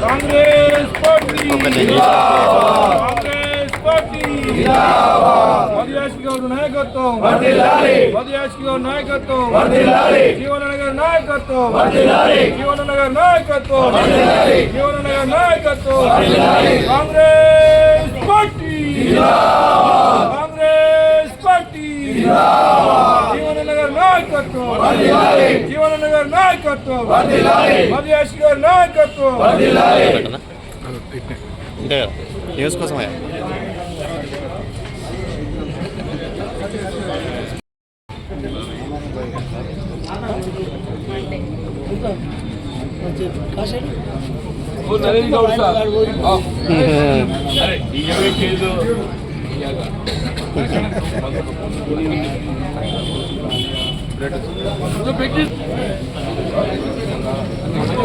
Congress party Congress party Madhu Yashki Goud నాయకత్వం మధుయాష్కి గౌడ్ నాయకత్వం జీవనన్న నాయకత్వం జీవనన్న నాయకత్వం జీవనన్న నాయకత్వం కాంగ్రెస్ పార్టీ కాంగ్రెస్ పార్టీ జీవనన్న గారి నాయకత్వం జీవనన్న గారి నాయకత్వం మధుయాష్కి గారి నాయకత్వం ఇంకా న్యూస్ కోసమే నరేంద్ర గౌడ్ సార్ అరే ఇవే కేసు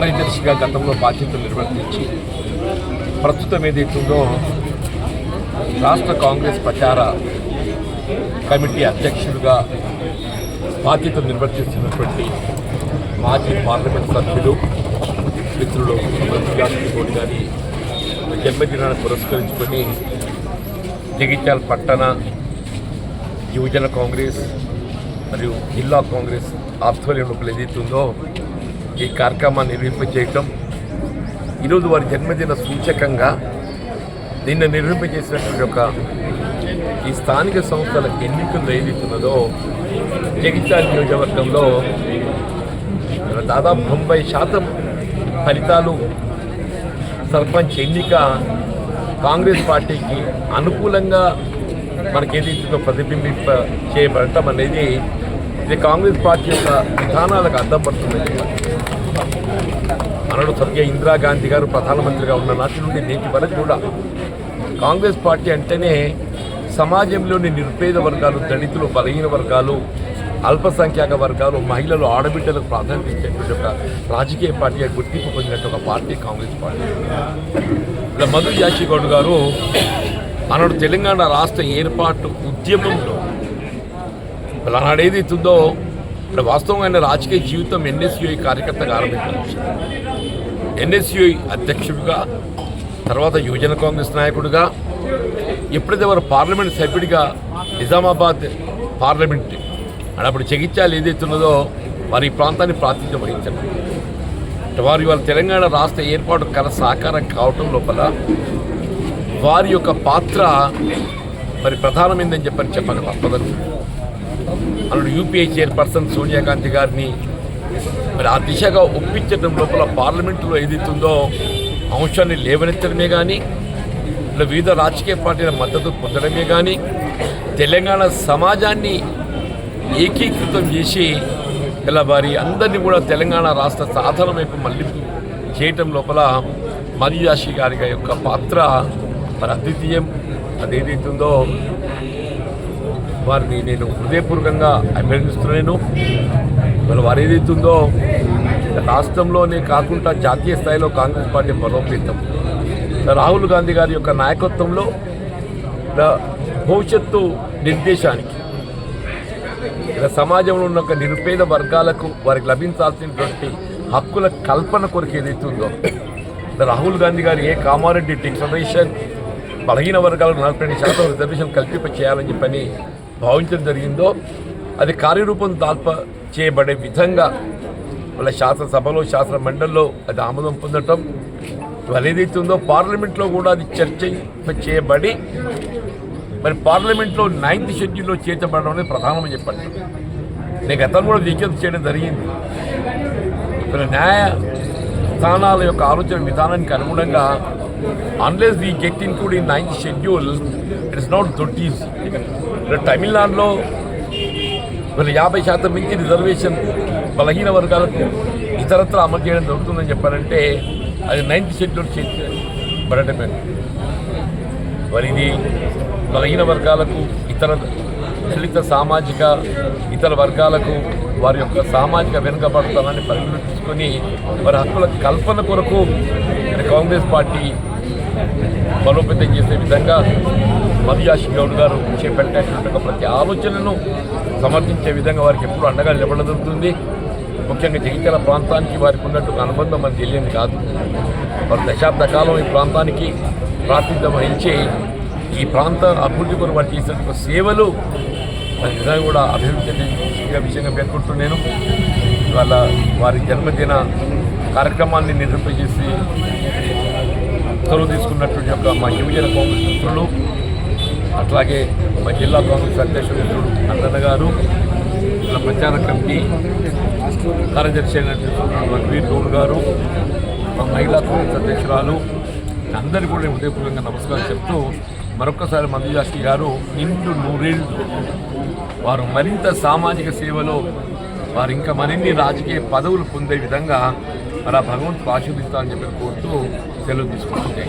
కార్యదర్శిగా గతంలో బాధ్యతలు నిర్వర్తించి ప్రస్తుతం ఏదైతుందో రాష్ట్ర కాంగ్రెస్ ప్రచార కమిటీ అధ్యక్షుడిగా బాధ్యతలు నిర్వర్తిస్తున్నటువంటి మాజీ పార్లమెంట్ సభ్యులు మిత్రులు గౌడ్ గారి జన్మదినాన్ని పురస్కరించుకొని జగిత్యాల పట్టణ యువజన కాంగ్రెస్ మరియు జిల్లా కాంగ్రెస్ ఆధ్వర్యంలో ఏదైతుందో ఈ కార్యక్రమాన్ని నిర్వహింపజేయటం ఈరోజు వారి జన్మదిన సూచకంగా నిన్న నిర్వహింపజేసినటువంటి ఒక ఈ స్థానిక సంస్థల ఎన్నికలు ఏదైతున్నదో జగిత్యాల నియోజకవర్గంలో దాదాపు తొంభై శాతం ఫలితాలు సర్పంచ్ ఎన్నిక కాంగ్రెస్ పార్టీకి అనుకూలంగా మనకి ఏదైతే ప్రతిబింబింప చేయబడటం అనేది ఇది కాంగ్రెస్ పార్టీ యొక్క విధానాలకు అర్థం పడుతుందని అనడు స్వర్గీయ ఇందిరాగాంధీ గారు ప్రధానమంత్రిగా ఉన్న నాటి నుండి నేటి వరకు కూడా కాంగ్రెస్ పార్టీ అంటేనే సమాజంలోని నిరుపేద వర్గాలు దళితులు బలహీన వర్గాలు అల్పసంఖ్యాక వర్గాలు మహిళలు ఆడబిడ్డలకు ప్రాధాన్యత ఇచ్చేటువంటి ఒక రాజకీయ పార్టీగా గుర్తింపు పొందినట్టు ఒక పార్టీ కాంగ్రెస్ పార్టీ. ఇలా మధు జాషిగౌడ్ గారు మనడు తెలంగాణ రాష్ట్ర ఏర్పాటు ఉద్యమంలో ఇప్పుడు ఆనాడు ఇప్పుడు వాస్తవంగా ఆయన రాజకీయ జీవితం ఎన్ఎస్యుఐ కార్యకర్తగా ఆరంభించారు. ఎన్ఎస్యుఐ అధ్యక్షుడిగా తర్వాత యువజన కాంగ్రెస్ నాయకుడిగా ఎప్పుడైతే వారు పార్లమెంట్ సభ్యుడిగా నిజామాబాద్ పార్లమెంట్ అండ్ అప్పుడు జగిత్యాలు ఏదైతే ఉన్నదో వారి ప్రాంతాన్ని ప్రాతినిధ్యం వహించారు. వారు ఇవాళ తెలంగాణ రాష్ట్ర ఏర్పాటు కల సాకారం కావటం లోపల వారి యొక్క పాత్ర మరి ప్రధానమైందని చెప్పని చెప్పగల పదవి అలాంటి యూపీఐ చైర్పర్సన్ సోనియా గాంధీ గారిని మరి ఆ దిశగా ఒప్పించడం లోపల పార్లమెంటులో ఏదైతుందో అంశాన్ని లేవనెత్తడమే కానీ ఇలా వివిధ రాజకీయ పార్టీల మద్దతు పొందడమే కానీ తెలంగాణ సమాజాన్ని ఏకీకృతం చేసి ఇలా వారి అందరినీ కూడా తెలంగాణ రాష్ట్ర సాధన వైపు మళ్ళీ చేయటం లోపల మదియాషి గారి యొక్క పాత్ర మరి అద్వితీయం. అదేదైతుందో వారిని నేను హృదయపూర్వకంగా అభినందిస్తున్నాను. మరి వారు ఏదైతుందో రాష్ట్రంలోనే కాకుండా జాతీయ స్థాయిలో కాంగ్రెస్ పార్టీ బలోపేతం. రాహుల్ గాంధీ గారి యొక్క నాయకత్వంలో భవిష్యత్తు నిర్దేశానికి సమాజంలో ఉన్న ఒక నిరుపేద వర్గాలకు వారికి లభించాల్సినటువంటి హక్కుల కల్పన కొరకు ఏదైతే ఉందో రాహుల్ గాంధీ గారు ఏ కామారెడ్డి డిక్లరేషన్ బలహీన వర్గాలకు నలభై రెండు శాతం రిజర్వేషన్ కల్పింప చేయాలని చెప్పని భావించడం జరిగిందో అది కార్యరూపం దాల్ప చేయబడే విధంగా వాళ్ళ శాసనసభలో శాసన మండలిలో అది ఆమోదం పొందటం ఇవాళ ఏదైతే ఉందో పార్లమెంట్లో కూడా అది చర్చ చేయబడి మరి పార్లమెంట్లో నైన్త్ షెడ్యూల్లో చేర్చబడడం అనేది ప్రధానమని చెప్పండి నేను గతంలో కూడా విజ్ఞప్తి చేయడం జరిగింది. ఇక్కడ న్యాయ స్థానాల యొక్క ఆలోచన విధానానికి అనుగుణంగా unless they get include in ninth schedule it's not that easy తమిళనాడులో వీళ్ళు యాభై శాతం మించి రిజర్వేషన్ బలహీన వర్గాలకు ఇతరత్ర అమలు చేయడం జరుగుతుందని చెప్పారంటే అది నైన్త్ షెడ్యూల్ పడటమే మరి ఇది బలహీన వర్గాలకు ఇతర దళిత సామాజిక ఇతర వర్గాలకు వారి యొక్క సామాజిక వెనుకబడతానని పరిగణలు తీసుకొని వారి హక్కుల కల్పన కొరకు కాంగ్రెస్ పార్టీ బలోపేతం చేసే విధంగా మధుయాషి గౌడ్ గారు చేపట్టేటువంటి ఒక ప్రతి ఆలోచనను సమర్థించే విధంగా వారికి ఎప్పుడు అండగా నిలబడడం జరుగుతుంది. ముఖ్యంగా జగిత్యాల ప్రాంతానికి వారికి ఉన్నట్టు అనుబంధం మనకు తెలియదు కాదు. వారు దశాబ్ద కాలం ఈ ప్రాంతానికి ప్రాతినిధ్యం వహించి ఈ ప్రాంత అభివృద్ధి కొరకు వారు చేసిన సేవలు మరి నిజంగా కూడా అభివృద్ధి విషయంగా పేర్కొంటున్నాను. ఇవాళ వారి జన్మదిన కార్యక్రమాన్ని నిర్వహించేసి చొరవ తీసుకున్నటువంటి యొక్క మా యువజన కాంగ్రెస్ మిత్రులు అట్లాగే మా జిల్లా కాంగ్రెస్ అధ్యక్షుడు అన్నన్న గారు మన ప్రచార కమిటీ కార్యదర్శి అయినటువంటి రఘువీర్ గౌడ్ గారు మా మహిళా కాంగ్రెస్ అధ్యక్షురాలు. అందరికీ కూడా హృదయపూర్వకంగా నమస్కారం చెప్తూ మరొకసారి మంజుజాస్కి గారు నిండు నూరేళ్ళు వారు మరింత సామాజిక సేవలో వారు ఇంకా మరిన్ని రాజకీయ పదవులు పొందే విధంగా మరి ఆ భగవంతుడు ఆశీర్దిస్తారని చెప్పి కోరుతూ సెలవు తీసుకుంటుంటే